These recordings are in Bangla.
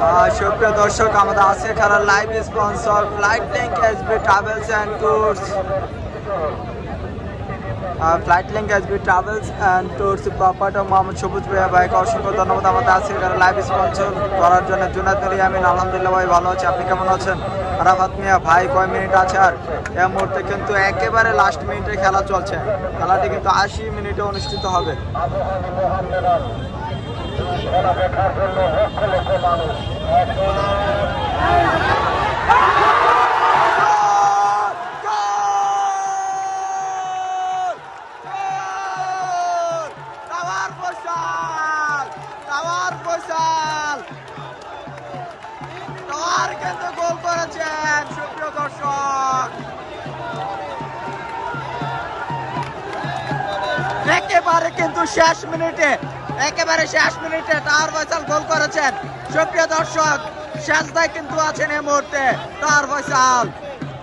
সুপ্রিয় দর্শক, আমাদের আজকে খেলার live sponsor flight link SB travels and tours flight link SB travels and tours proprietor Mohammad Sabuj ভাইয়া ভাইকে অসংখ্য ধন্যবাদ। আমাদের আজকে খেলার লাইভ স্পন্সর করার জন্য জুনাদ আলী আমিন। আলহামদুলিল্লাহ ভাই, ভালো আছে। আপনি কেমন আছেন? রাফাত মিয়া ভাই, কয় মিনিট আছে আর? এই মুহূর্তে কিন্তু একেবারে লাস্ট মিনিটে খেলা চলছে। খেলাটি কিন্তু আশি মিনিটে অনুষ্ঠিত হবে। কিন্তু গোল করেছেন সুপ্রিয় দর্শক একেবারে কিন্তু শেষ মিনিটে একেবারে শেষ মিনিটে টাওয়ার ফয়সাল গোল করেছেন। সুপ্রিয় দর্শক শেষ দায় কিন্তু আছেন এই মুহূর্তে টাওয়ার ফয়সাল।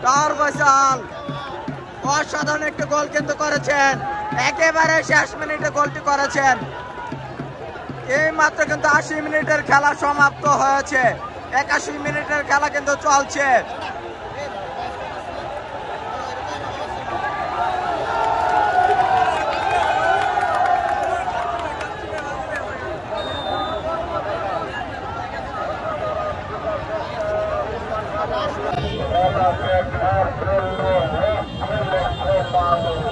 টাওয়ার ফয়সাল। অসাধারণ একটি গোল কিন্তু করেছেন। একেবারে শেষ মিনিটে গোলটি করেছেন। এই মাত্র কিন্তু আশি মিনিটের খেলা সমাপ্ত হয়েছে। একাশি মিনিটের খেলা কিন্তু চলছে। माँ